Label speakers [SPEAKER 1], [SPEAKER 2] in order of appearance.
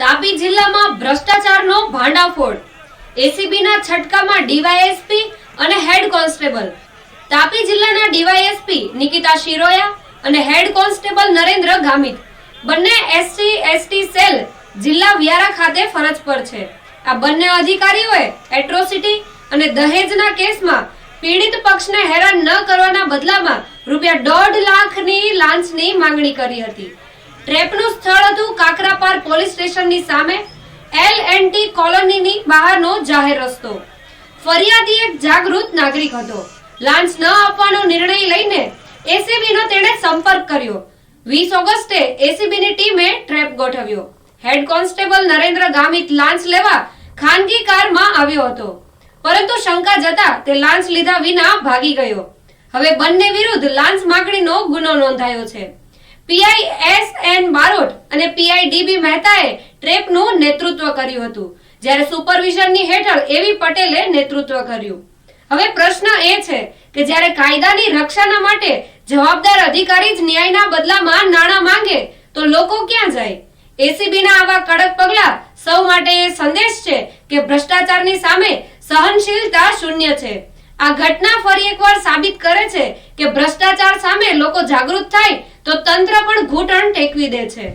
[SPEAKER 1] તાપી જિલ્લામાં ભ્રષ્ટાચારનો ભાંડાફોડ. એસીબીના છટકામાં ડીવાયએસપી અને head constable. Tapi જિલ્લાના ડીવાયએસપી નિકિતા શિરોયા અને હેડ કોન્સ્ટેબલ નરેન્દ્ર ગામિત. બંને એસસી, એસટી સેલ જિલ્લા વ્યારા ખાતે ફરજ પર છે. આ બંને અધિકારીઓએ એટ્રોસિટી અને દહેજના કેસમાં પીડિત પક્ષને હેરાન ન કરવાના બદલામાં રૂપિયા દોઢ લાખની લાંચની માંગણી કરી હતી. ટ્રેપનું સ્થળ હતું કાકરાપાર પોલીસ સ્ટેશનની સામે. એલ એન્ડ ટી કોલોનીની બહારનો જાહેર રસ્તો. ફરિયાદી એક જાગૃત નાગરિક હતો. લાંચ ન આપવાનો નિર્ણય લઈને એસીબીનો તેણે સંપર્ક કર્યો. વીસ ઓગસ્ટે એસીબીની ટીમે ટ્રેપ ગોઠવ્યો. હેડ કોન્સ્ટેબલ નરેન્દ્ર ગામિત લાંચ લેવા ખાનગી કારમાં આવ્યો હતો. પરંતુ શંકા જતા તે લાંચ લીધા વિના ભાગી ગયો. હવે બંને વિરુદ્ધ લાંચ માગણીનો ગુનો નોંધાયો છે. પીઆઈ એસ એન બારોટ અને પીઆઈ ડીબી મહેતાએ ટ્રેપનું નેતૃત્વ કર્યું હતું. જ્યારે સુપરવિઝનની હેઠળ એવી પટેલે નેતૃત્વ કર્યું. હવે પ્રશ્ન એ છે કે જ્યારે કાયદાની રક્ષાના માટે જવાબદાર અધિકારી જ ન્યાયના બદલામાં નાણાં માંગે, તો લોકો ક્યાં જાય? એસીબીના આવા કડક પગલા સૌ માટે એ સંદેશ છે કે ભ્રષ્ટાચારની સામે સહનશીલતા શૂન્ય છે. આ ઘટના ફરી એકવાર સાબિત કરે છે કે ભ્રષ્ટાચાર સામે લોકો જાગૃત થાય તો તંત્ર પણ ઘૂંટણ ટેકવી દે છે.